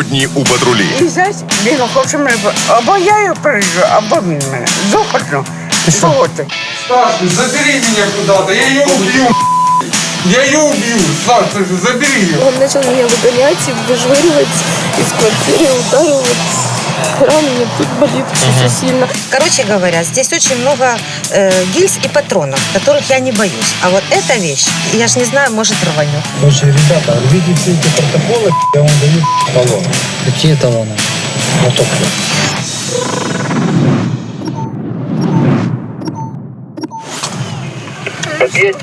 Сьогодні у патрулі І зять він хоче мене, або я його пережу, або він мене. Захочу. Чого ти? Саша, забери меня куда-то, я ее убью. Я ее убью, Саша, забери ее. Он начал меня выгонять и выжвыривать из квартиры, Мне тут болит очень сильно. Короче говоря, здесь очень много э, гильз и патронов, которых я не боюсь. А вот эта вещь, я ж не знаю, может рванет. Короче, ребята, рвите все эти протоколы, я вам даю талон. Какие талоны? На топливо.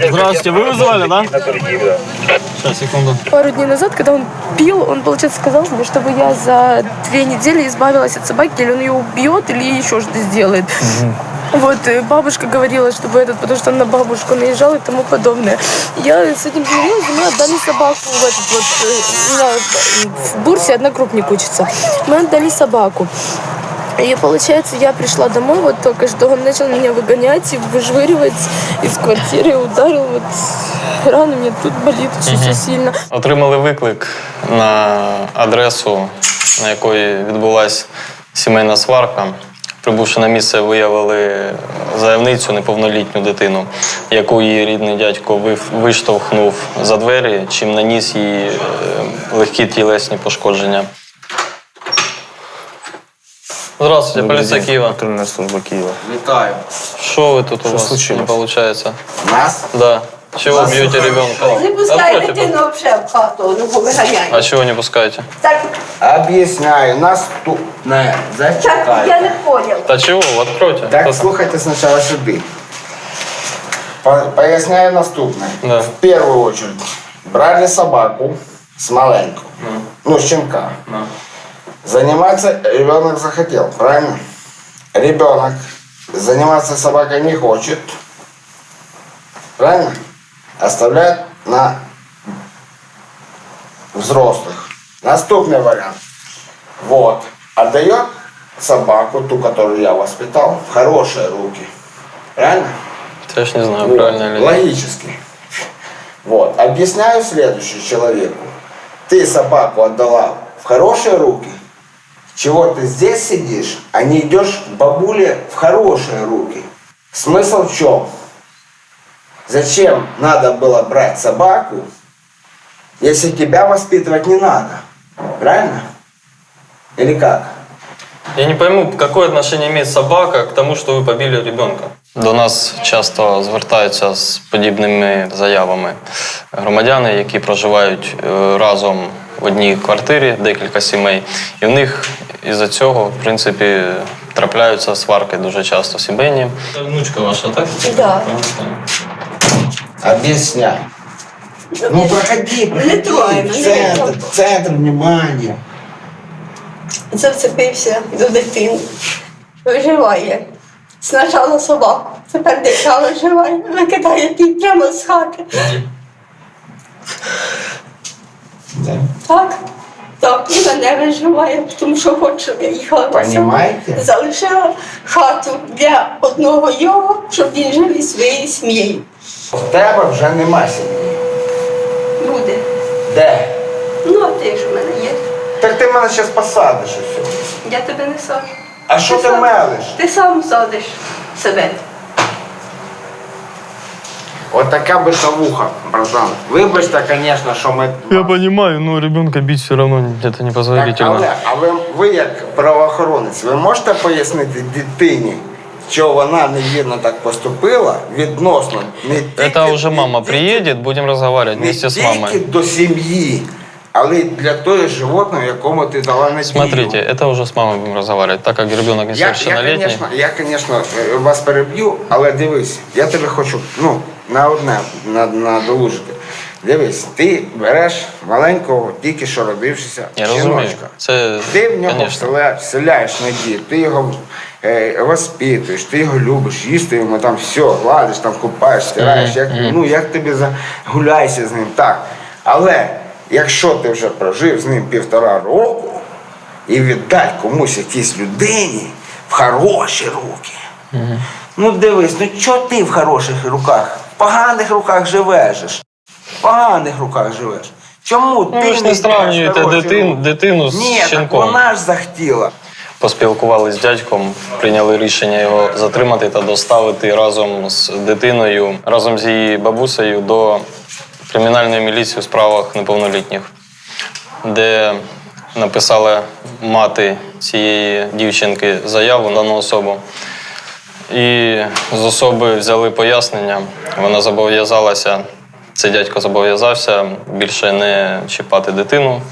Здравствуйте, вы вызывали, да? Сейчас, секунду. Пару дней назад, когда он пил, он, получается, сказал мне, чтобы я за две недели избавилась от собаки, или он ее убьет, или еще что-то сделает. Вот, бабушка говорила, чтобы этот, потому что он на бабушку наезжал и тому подобное. Я с этим смирилась, и мы отдали собаку в этот вот, э, в Бурсе однокрупник учится. Мы отдали собаку. И получается, я пришла домой, вот только что он начал меня выгонять и выжвыривать из квартиры, ударил, вот рана мне тут болит очень сильно. Отримали виклик на адресу, на якої відбулася сімейна сварка. Прибувши на місце, виявили заявницю неповнолітню дитину, яку її рідний дядько вив- виштовхнув за двері, чим наніс їй е, легкі тілесні пошкодження. Здравствуйте, поліція Києва. Патрульна служба Києва. Витаю. Що ви тут у вас случилось? не виходить? Нас? Да. Чего бьете ребенка? Не пускай Откройте, дитину взагалі в хату, ну бо виганяй. А чего не пускаете? Так, Объясняю, наступне. так, я Зачекайте. не понял. Да чего? Откройте. Так, Кто- слухайте спочатку сюди. По- Поясняю наступне. Да. В первую очередь, брали собаку с маленькую, ну, щенка. Да. Заниматься ребенок захотел, правильно? Ребенок заниматься собакой не хочет, правильно? Оставляет на взрослых. Наступный вариант. Вот. Отдает собаку, ту, которую я воспитал, в хорошие руки. Правильно? Я ж не знаю, Вот. правильно нет. Логически. Вот. Объясняю следующее человеку. Ты собаку отдала в хорошие руки, чего ты здесь сидишь, а не идешь к бабуле в хорошие руки. Смысл в чем? Зачем надо было брать собаку, если тебя воспитывать не надо? Правильно? Или как? Я не пойму, какое отношение имеет собака к тому, что вы побили ребенка. До нас часто звертаються з подібними заявами громадяни, які проживають разом в одній квартирі, декілька сімей, і в них із-за цього, в принципі, трапляються сварки дуже часто сімейні. Це Внучка ваша, так? Да. Объясняй. Ну проходи, проходи. Не трогай мене, не Центр, центр внимания. Завцепився до дитини. Виживає. Спочатку собаку, тепер дитя виживає. Викидає ті прямо з хати. Так, так, і мене виживає, тому що хоче, я їхала? Залишила хату для одного його, щоб він жив із своєю сім'єю. В тебе вже нема сім'ї. Буде. Де? Ну, а ти ж в мене є. Так ти мене зараз посадиш усе. Я тебе не саджу. А що ти сам- мелиш? Ти сам садиш себе. От така битовуха, братан. Вибачте, звісно, що ми. Я понимаю, но ребенка бить все равно это Так, непозволительно. але, але ви як правоохоронець, ви можете пояснити дитині, що вона невірно так поступила відносно не тільки, Это уже мама не тільки- приедет, будем разговаривать не вместе с тільки мамой. до сім'ї, але для того животного, якому ти дала надію. Смотрите, это уже с мамой будем разговаривать, так как ребенок Я, я, несовершеннолетний. конечно, я, конечно, е, вас переб'ю, але дивись, я тебе хочу ну, на одне на, надолужити. Дивись, ти береш маленького, тільки що родившися жіночка. Це, Ти в нього вселяєш надію, ти його е, воспитуєш, ти його любиш, їсти йому там все, гладиш, там купаєш, стираєш, як, ну, як тобі загуляйся з ним, так. Але якщо ти вже прожив з ним півтора року і віддай комусь якійсь людині в хороші руки. Ну дивись, ну чого ти в хороших руках? Поганих руках живеш. В поганих руках живеш. Чому Ну, ти ви ж не сравнюєте дитин- дитину з Ні, так щенком. вона ж захотіла. Поспілкувалися з дядьком, прийняли рішення його затримати та доставити разом з дитиною, разом з її бабусею до кримінальної міліції у справах неповнолітніх, де написала мати цієї дівчинки заяву на дану особу. І з особи взяли пояснення. Вона зобов'язалася, цей дядько зобов'язався більше не чіпати дитину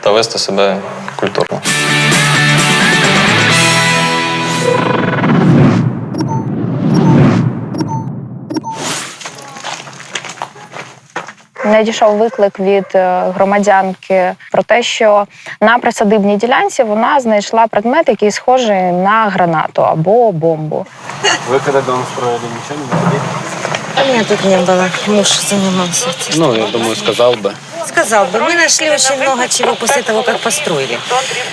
та вести себе культурно. Надійшов виклик від е, громадянки про те, що на присадибній ділянці вона знайшла предмет, який схожий на гранату або бомбу. Вы когда дом строили, ничего не находили? А меня тут не было. Муж занимался этим. Ну, я думаю, сказал бы. Сказал бы, мы нашли очень много чего после того, как построили.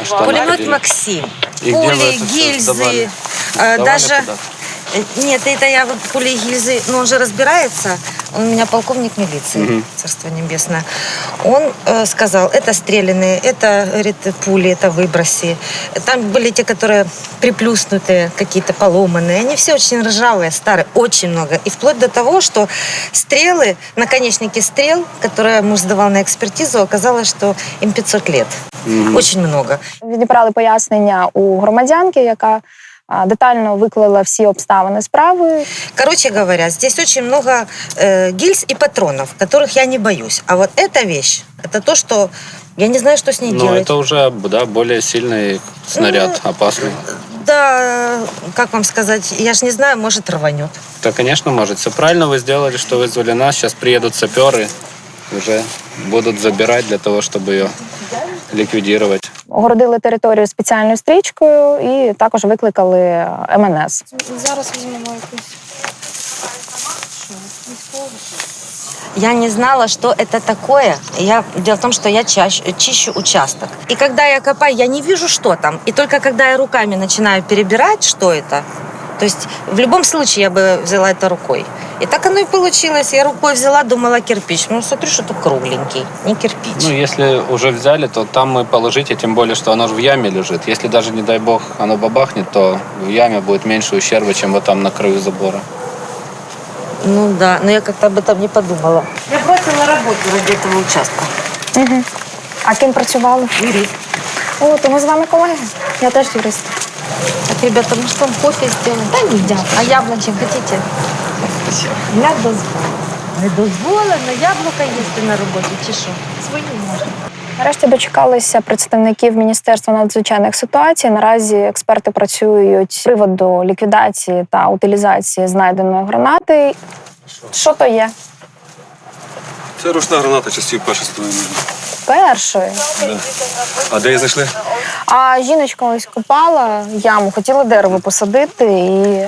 что Пулемет находили? Максим, И где вы пули, это всё гильзы, сдавали? э, Сдавали даже... куда-то? Э, Нет, это я вот пули и гильзы, но он же разбирается. Он у меня полковник милиции, царство небесное. Он э, сказал, это стрелянные, это, говорит, пули, это выброси. Там были те, которые приплюснутые, какие-то поломанные. Они все очень ржавые, старые, очень много. И вплоть до того, что стрелы, наконечники стрел, которые муж сдавал на экспертизу, оказалось, что им 500 лет. Очень много. Відібрали пояснення у громадянки, яка а, детально виклала всі обставини справи. Короче говоря, здесь очень много э, гильз и патронов, которых я не боюсь. А вот эта вещь, это то, что я не знаю, что с ней Но делать. это уже, да, более сильный снаряд, опасный. Да, как вам сказать, я ж не знаю, может рванет. Да, конечно, может. Все правильно вы сделали, что вызвали нас. Сейчас приедут саперы, уже будут забирать для того, чтобы ее ликвидировать. Огородили територію спеціальною стрічкою і також викликали е, МНС. Зараз візьмемо якусь. Я не знала, что это такое. Я, дело в том, что я чащ, чищу участок. И когда я копаю, я не вижу, что там. И только когда я руками начинаю перебирать, что это, то есть в любом случае я бы взяла это рукой. И так оно и получилось. Я рукой взяла, думала кирпич. Ну, смотрю, что-то кругленький, не кирпич. Ну, если уже взяли, то там мы положите, тем более, что оно же в яме лежит. Если даже, не дай бог, оно бабахнет, то в яме будет меньше ущерба, чем вот там на краю забора. Ну да, но я как-то об этом не подумала. Я бросила работу ради этого участка. Угу. А ким працювали? Юрист. О, то ми з вами колеги. Я теж юрист. Так, ребята, может, вам кофе сделаем? Да, не дякую. А яблоки хотите? Для дозволу. Не дозволено яблука їсти на роботі, чи що? Свої можна. Нарешті дочекалися представників Міністерства надзвичайних ситуацій. Наразі експерти працюють з приводу ліквідації та утилізації знайденої гранати. Що то є? Це ручна граната часів першої сторони. Першої. А де її знайшли? А жіночка ось копала яму, хотіла дерево посадити і.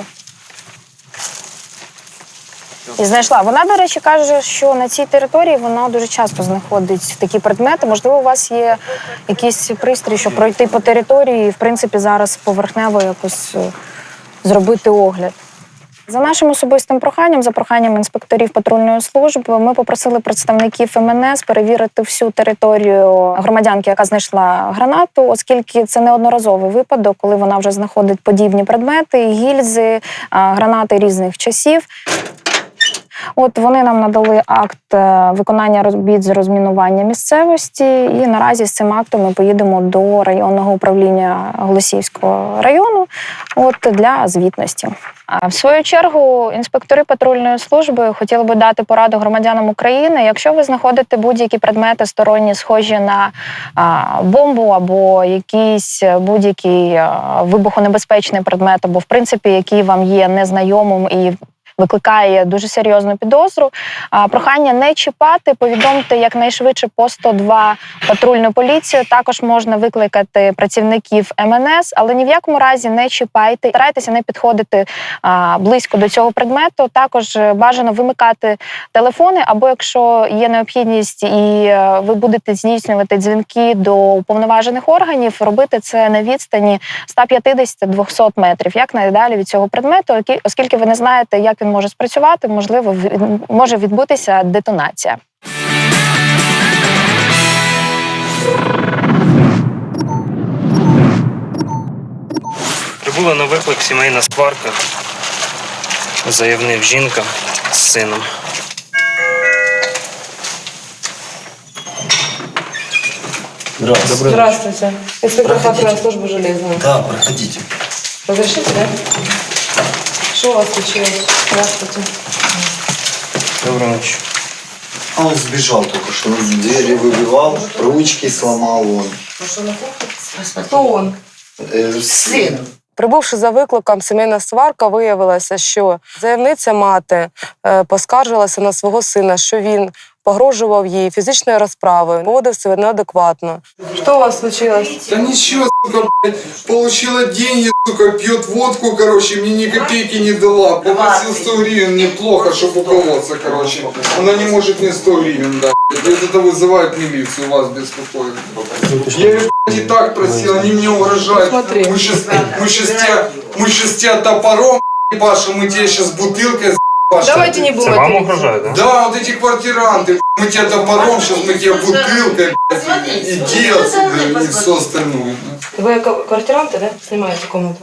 І знайшла. Вона, до речі, каже, що на цій території вона дуже часто знаходить такі предмети. Можливо, у вас є якийсь пристрій, щоб пройти по території і, в принципі, зараз поверхнево якось е, зробити огляд. За нашим особистим проханням, за проханням інспекторів патрульної служби, ми попросили представників МНС перевірити всю територію громадянки, яка знайшла гранату, оскільки це неодноразовий випадок, коли вона вже знаходить подібні предмети, гільзи, гранати різних часів. От вони нам надали акт е, виконання робіт з розмінування місцевості, і наразі з цим актом ми поїдемо до районного управління Голосіївського району от для звітності. В свою чергу інспектори патрульної служби хотіли би дати пораду громадянам України. Якщо ви знаходите будь-які предмети сторонні, схожі на бомбу або якийсь будь-який а, вибухонебезпечний предмет, або в принципі, який вам є незнайомим і викликає дуже серйозну підозру. Прохання не чіпати, повідомте якнайшвидше по 102 патрульну поліцію. Також можна викликати працівників МНС, але ні в якому разі не чіпайте. Старайтеся не підходити близько до цього предмету. Також е, бажано вимикати телефони, або якщо є необхідність і е, ви будете здійснювати дзвінки до уповноважених органів, робити це на відстані 150-200 метрів, як найдалі від цього предмету, оскільки ви не знаєте, як він може спрацювати, можливо, може відбутися детонація. Прибула на виклик сімейна сварка. Заявнив жінка з сином. Здравствуйте. Здравствуйте. Инспектор патрульной службы железная. Да, проходите. Разрешите, да? Что у вас случилось? Здравствуйте. Доброї ночі. А он сбежал только что, двери выбивал, ручки сломал он. Кто он? Э, сын. Прибувши за викликом, сімейна сварка виявилася, що заявниця мати е, поскаржилася на свого сина, що він погрожував їй фізичною розправою, поводив себе неадекватно. Що у вас случилось? Да ничего, сука, блядь, получила деньги, сука, пьет водку, короче, мне ни копейки не дала. Попросил 100 гривен, мне плохо, чтобы уколоться, короче. Она не может мне 100 гривен дать. И это вызывает милицию, вас беспокоит. Я ее блядь, и так просил, они мне угрожают. Мы сейчас, мы сейчас тебя, мы сейчас тебя топором, Паша, мы тебе сейчас бутылкой Паша. Давайте не будем Це вам угрожають, так? Да, вот эти квартиранты, мы тебя топором, сейчас мы тебя бутылкой, иди отсюда и все остальное. Вы ко- квартиранты, да? Снимаете комнату?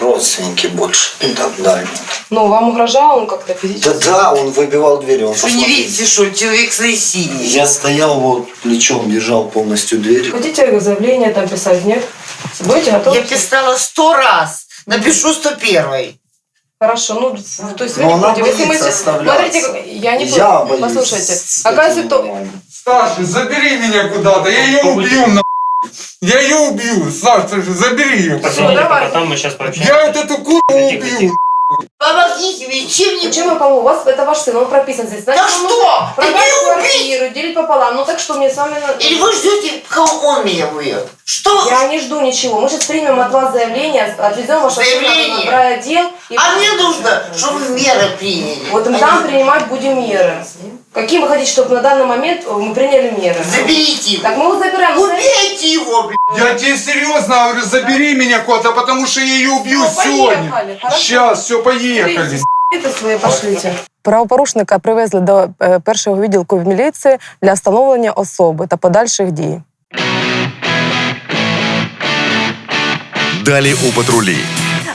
Родственники больше. Да, дальние. Ну, вам угрожал он как-то Да физически? да, он выбивал двери. Он Что не посмотри. видите, что человек синий? Я стоял вот плечом, держал полностью дверь. Хотите заявление там писать, нет? Будете готовы? Я писала сто раз. Напишу сто первый. Хорошо, ну, то есть вы Но не она против. Если мы... боится оставляться. Смотрите, я не Я против. боюсь Послушайте, с какая этим ситуация... нормально. Саша, забери меня куда-то, я ее убью, на. Я ее убью, Саша, забери ее. давай. Там мы сейчас пообщаемся. Я вот эту куру убью. Помогите мне, чем не... Чем я помогу? У вас это ваш сын, он прописан здесь. Значит, Да что? не убить! квартиру, делить пополам. Ну так что, мне с вами надо... Или вы ждете, кого он меня убьет? Что? Я не жду ничего. Мы сейчас примем от вас заявление, отвезем ваше Заявление? сына в райотдел. и- А мне нужно, чтобы меры приняли. Вот мы А там принимать будем меры. Какие вы хотите, чтобы на данный момент э, мы приняли меры? Заберите его. Так мы его забираем. Убейте его, блядь. Я тебе серьезно говорю, забери меня куда-то, потому что я ее убью Всё, сегодня. поехали, хорошо. Сейчас, все, поехали. Это свои пошлите. Правопорушника привезли до е, першого відділку в міліції для встановлення особи та подальших дій. Далі у патрулі.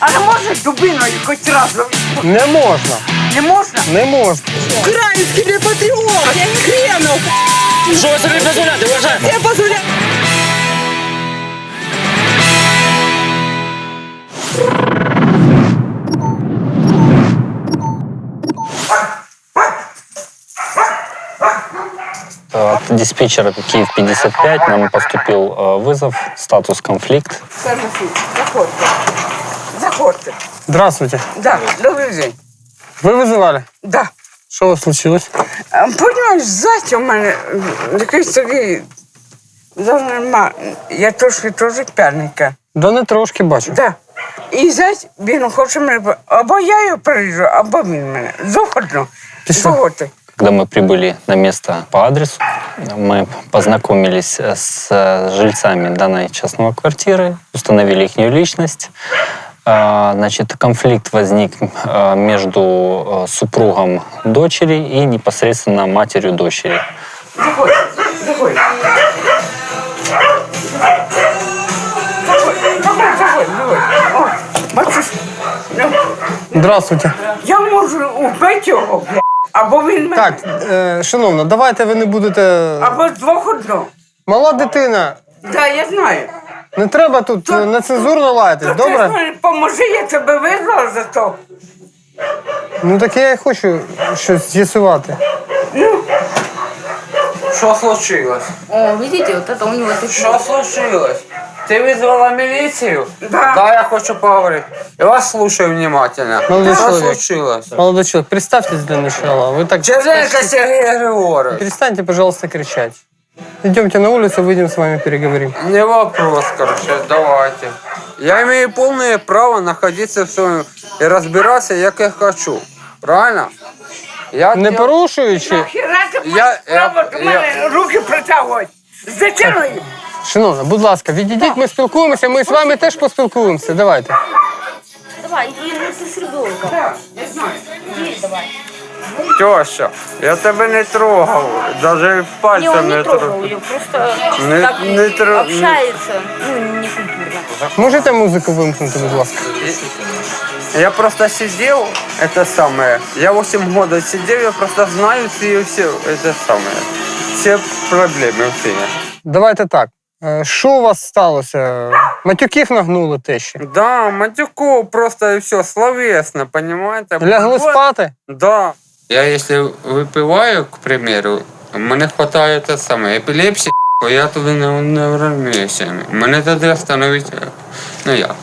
А не може дубиною хоч разом? Не можна. Не можна? Не можна. Український не патріот! Хренов! Що ви собі дозволяєте, вважаєте? Я позволяю! От диспетчера Киев 55 нам поступил э, вызов, статус конфликт. Заходьте. Заходьте. Здравствуйте. Да, добрий день. Ви визивали? Да. Що у вас случилось? А, Понимаєш, зять у мене м, якийсь такий нема. Я трошки теж п'яненька. Да не трошки бачу. Да. І зять, він хоче мене, по- або я його перейду, або він мене. Заходно. Заходьте. Когда мы прибыли на место по адресу, мы познакомились с э, жильцами данной частной квартиры, установили их личность. Значит, конфликт возник между супругом дочери и непосредственно матерью дочери. Заходь, заходь. Здравствуйте. Я можу убити його, або він мене. Так, е, шановна, давайте ви не будете. Або з двох одно. Мала дитина. Да, я знаю. Не треба тут е, нецензурно лаятись, Ти добре? мені поможи, я тебе визвала за то. Ну так я і хочу щось з'ясувати. Що случилось? О, видите, вот это у него тут... Що случилось? Ты вызвала милицию? Да. Да, я хочу поговорить. Я вас слушаю внимательно. Молодой Что человек. случилось? Молодой человек, представьтесь для начала. Вы так... Черненко Сергей Григорьевич. Перестаньте, пожалуйста, кричать. Идемте на улицу, выйдем с вами переговорим. Не вопрос, короче, давайте. Я имею полное право находиться в своем и разбираться, как я хочу. Правильно? Я Не порушуючи. Нахіра ти Я- маєш право я- до мене руки притягувати? З дитиною? Шановна, будь ласка, відійдіть, ми спілкуємося, ми з вами теж поспілкуємося. Давайте. Давай, иди с ребенком. Так, я знаю. Иди, давай. Теща, я тебе не трогав, даже Не, пальцем он не не трогав. трогал ее, просто Не- так не тро- общается, ну, не культурно. Можете музику вимкнути, будь ласка? Я просто сидел, это самое. Я 8 года сидел, я просто знаю все, все это самое. Все проблемы в фильме. Давайте так. Е, Що у вас сталося? Матюків нагнули тещі. Да, Матюков просто и все, словесно, понимаете? Лягли Вот. спати? Да. Я если выпиваю, к примеру, мне хватает это самое, эпилепсия, я туди не, не вразуміюся. Мене тоді остановить, ну як?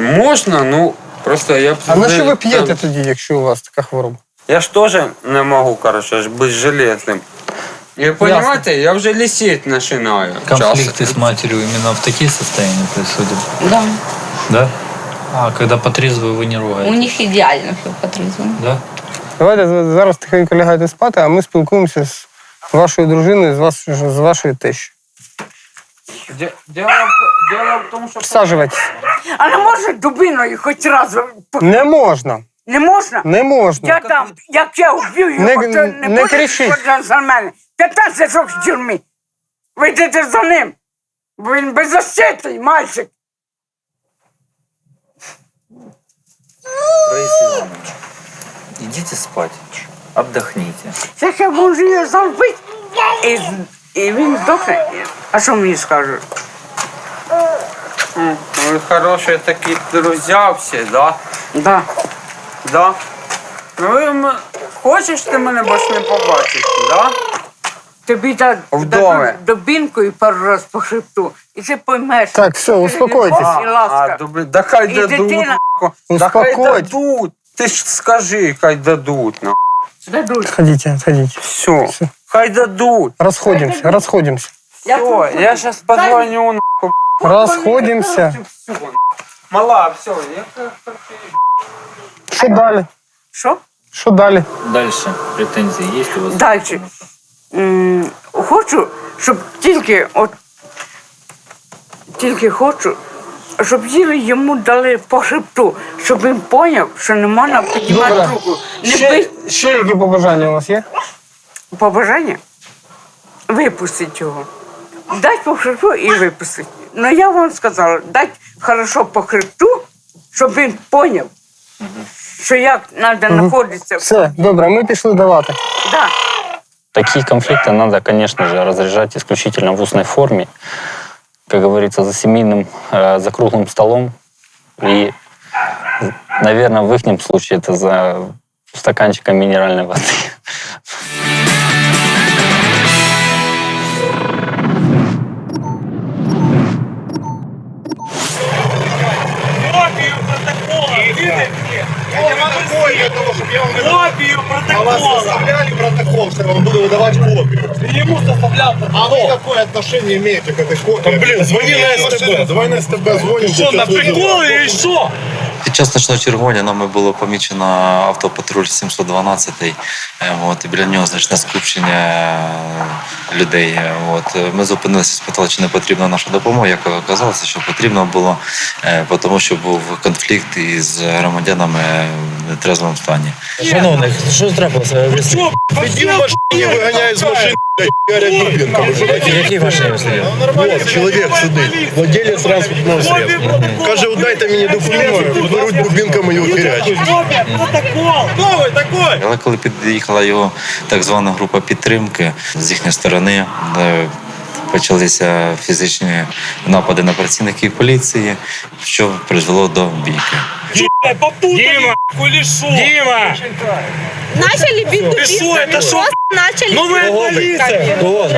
Можна, ну, просто я б... А на що ви п'єте тоді, якщо у вас така хвороба? Я ж тоже не могу, короче, ж быть железным. И понимаете, я уже лисеть начинаю. Конфликты с матерью именно в такие состояния происходят? Да. Да? А когда по трезвую вы не ругаете? У них идеально все по трезвому. Да? Давайте зараз тихенько лягайте спати, а ми спілкуємося з вашою дружиною, з, вас, з вашою тещою. Де- Дело, в- дело в том, что... Всаджувайтесь. А не може дубиною хоч раз? по- Не можна. Не можна? Не можна. Я там, як я вб'ю його, Не- то не, не буде кричіть. за мене. 15 років в тюрмі. Ви йдете за ним. Бо він беззащитний мальчик. Раиса Ивановна, идите спать, отдохните. Я можу його завбити, і, і він здохне. А що мені скажуть? М, Вы хорошие такие друзья все, да? Да. Да? Ну, ви м- хочеш ти мене більше не побачити, да? Тобі так Вдома. дадуть дубінкою пару раз по хребту, і ти поймеш. Так, все, успокойтесь. І ласка. А, добре, да хай І дадуть. дитина. нахуй. Да хай Успокойтесь. дадуть. Ти ж скажи, хай дадуть. на. Дадуть. Отходите, отходите. Все. Хай дадуть. Расходимся, расходимся. Все, я сейчас позвоню. нахуй. Расходимся. Мала, все, я Що далі? Що? Що далі? Дальше претензии есть у вас? Далі. М, Хочу, щоб тільки от тільки хочу, щоб їли йому дали по хребту, щоб він поняв, що не можна піднімати Добре. руку. Не Ще, бить ще які побажання у вас є? побажання, випустить його. Дать по хребту і випустить. Ну я вам сказала, дать хорошо по хребту, щоб він поняв, що як треба знаходитися. Все, добре, ми пішли давати. Да. Такие конфликты надо, конечно же, разрешать исключительно в устной форме, как говорится, за семейным, э, за круглым столом. И, наверное, в их случае это за стаканчиком минеральной воды. Копию протокола. вас составляли протокол, что я вам буду выдавать копию? Ему составлял протокол. А вы какое отношение имеете к этой копии? Да, блин, звони на СТБ. Давай на СТБ звоним. Что, на прикол или что? Під час ночного чергування нами було помічено автопатруль 712, е, от, і біля нього значне скупчення е, людей. е, От. Е, Ми зупинилися, спитали, чи не потрібна наша допомога. Як оказалося, що потрібно було, е, тому що був конфлікт із громадянами нетрезвому стані. Шановний, що трапилося? Сидел в машине, выгоняет из машины, блядь, горят дубинками. Які машини ви сиділи? Вот, человек сидит, владелец транспортного средства. Каже, дайте мені документи, беруть дубинками його херячать. Але коли під'їхала його так звана група підтримки з їхньої сторони, е, почалися фізичні напади на працівників поліції, що призвело до бійки. Дима, кулешу. Дима! Начали бить Ты шо, это шо? Просто начали Ну вы полиция! Вот,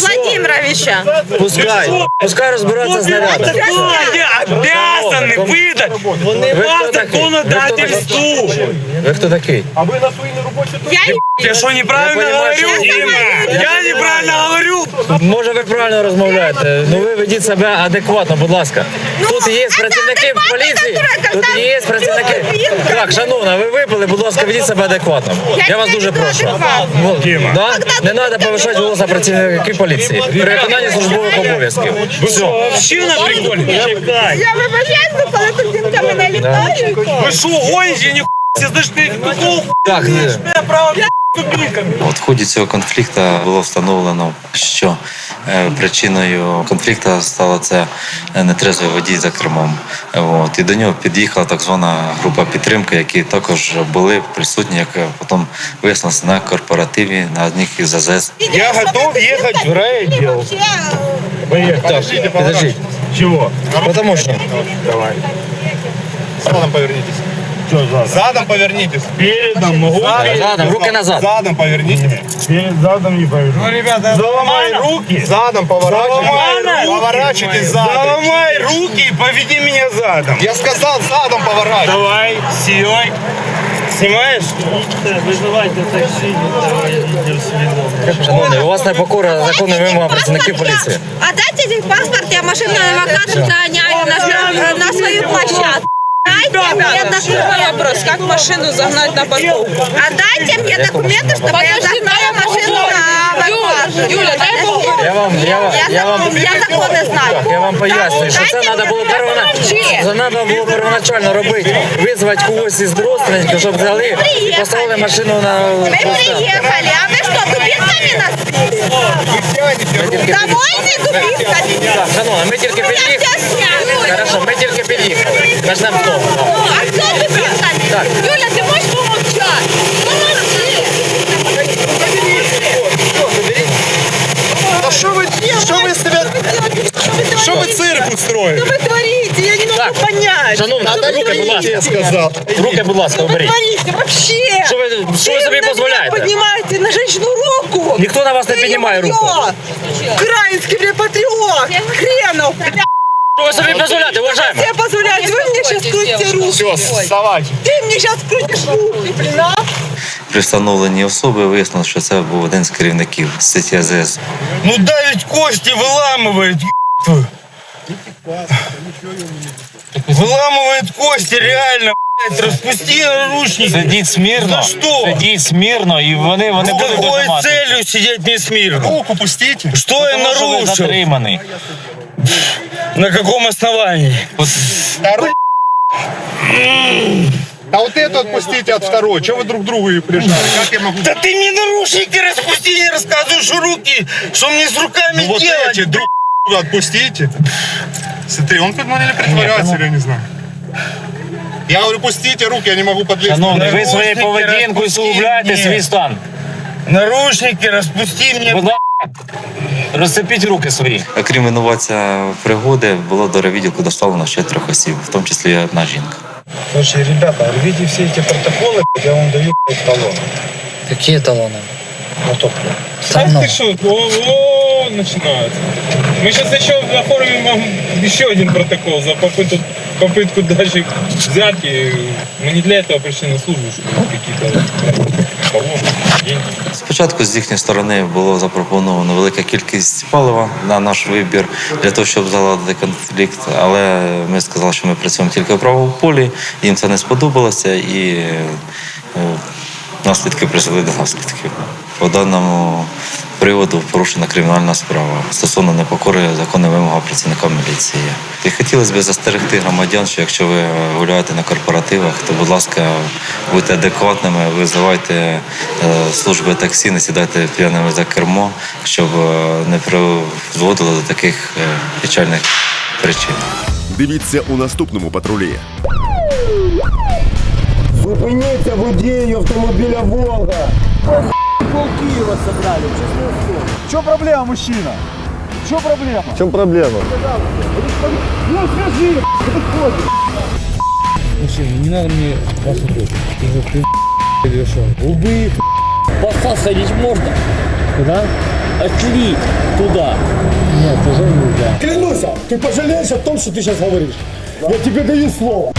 Владимировича. Пускай, пускай розбираються з нарядом. Они обязаны выдать по законодательству. Ви хто такий? Я Я что, неправильно Я понимаю, говорю? что- Дима, я неправильно говорю. Може, ви правильно розмовляєте. Ну ви ведіть себе адекватно, будь ласка. Тут є працівники поліції. Тут є працівники. Так, шановна, ви випили, будь ласка, ведіть себе адекватно. Я вас дуже прошу. Ну, Да? Не треба повишати голоса працівників поліції. При виконанні службових обов'язків. Все. Вообще на приколе? Я вибачаюсь, ну, коли тут дітками мене літає. Ви гоните? Ни Все знаєш, ти хто? Так, не. Я право. От в ході цього конфлікту було встановлено, що е, причиною конфлікту стало це е, нетрезвий водій за кермом. От, і до нього під'їхала так звана група підтримки, які також були присутні, як потім вияснилося на корпоративі на одних із АЗС. Я готов ехать в райотдел. Так, подождіть. Чего? Потому що. Давай. Задом повернитесь. Задом повернитесь. Передом могу. Задом, руки назад. Задом повернитесь. Перед задом не повернусь. Ну, ребята, заломай руки. Задом поворачивайтесь. Поворачивайтесь задом. Заломай руки и поведи меня задом. Я сказал задом поворачивай. Давай, силой. Снимаешь? Вызывайте такси. Шановний, у вас непокора законним вимогам працівників поліції. А дайте паспорт, я машинную накладу загоняю на, на свою площадку. Дайте мне документы. вопрос, как машину загнать на парковку? А дайте мне документы, чтобы я загнала машину на парковку. Юля, дай Я вам, я, вам- я вам, Я закони знаю. Так, я вам пояснюю, що це Дайте треба мені було первоначально, допомогти. це треба було первоначально робити. Визвати когось із родственників, щоб взяли і поставили машину на Вы полстан. приехали, а вы что, дубинками нас? Довольны дубинками? Так, шановна, ми тільки Меня під'їхали. все сняли. Хорошо, ми тільки під'їхали. Почнемо з того. Ну, а кто дубинками? Так. Юля, ты можешь помолчать? Помолчи. Да что вы, что вы себя, что вы цирк устроили? Что вы творите? Я не могу понять. Шановна, Что вы руки, будь творите? ласка. сказал. Руки, будь ласка, Что вы уберіть. творите вообще? Що ви, що ви собі на меня дозволяєте? поднимаете на женщину руку. Ніхто на вас не піднімає руку. Украинский, бля, патриот. Хренов, бля. Що ви собі дозволяєте, уважаємо? Тебе позволяют. Вы мне сейчас крутите руки. Все, вставайте. Ты мне сейчас крутишь руки, блин, а? При встановленні особи вияснилося, що це був один з керівників сеті АЗС. Ну давить кости, выламывает, твою. Выламывает кости, реально, блядь, распусти наручники. Сидіть смірно. За что? Сидіть смірно, і вони, вони С будуть какой дожимати. целью сидеть не смирно? Руку пустите. Что я Тому що ви нарушил? затриманий. На каком основании? Второй. А вот эту отпустите от второй. Чего вы друг другу ее прижали? Как я могу... Да ты мне наручники распусти, не рассказывай, что руки, что мне с руками Ну вот делать. эти друг друга отпустите. Смотри, он тут ну, или притворяется, или я не знаю. Я говорю, пустите руки, я не могу подлезть. Шановний, ви Наручники своєю поведінкою розпустіть усугубляєте мені. свій стан. Наручники распусти мне. Будь ласка, розцепіть руки свої. Окрім винуватця пригоди, було до райвідділку доставлено ще трьох осіб, в тому числі одна жінка. Слушай, ребята, рвите все эти протоколы, я вам даю блядь, талон. Какие талоны? На топливо. Ах ты что, о, начинается. Мы сейчас еще оформим вам еще один протокол за попытку, попытку дачи взятки. Мы не для этого пришли на службу, чтобы какие-то талоны, деньги. Спочатку з їхньої сторони було запропоновано велика кількість палива на наш вибір для того, щоб заладити конфлікт. Але ми сказали, що ми працюємо тільки в правому полі. Їм це не сподобалося і е, наслідки призвели до наслідків. По даному приводу порушена кримінальна справа стосовно непокори законним вимогам працівника міліції. І хотілося б застерегти громадян, що якщо ви гуляєте на корпоративах, то, будь ласка, будьте адекватними, визивайте е, служби таксі, не сідайте п'яними за кермо, щоб е, не призводило до таких е, печальних причин. Дивіться у наступному патрулі. Зупиніться водію автомобіля Волга. Пол Киева собрали, честное слово. Что проблема, мужчина? Что проблема? В чем проблема? Ну скажи, подходи. Мужчина, не надо мне вас убить. Ты же ты или что? Убей. Поста сходить можно? Куда? Отлить туда. Нет, уже нельзя. Клянусь, ты пожалеешь о том, что ты сейчас говоришь. Я тебе даю слово.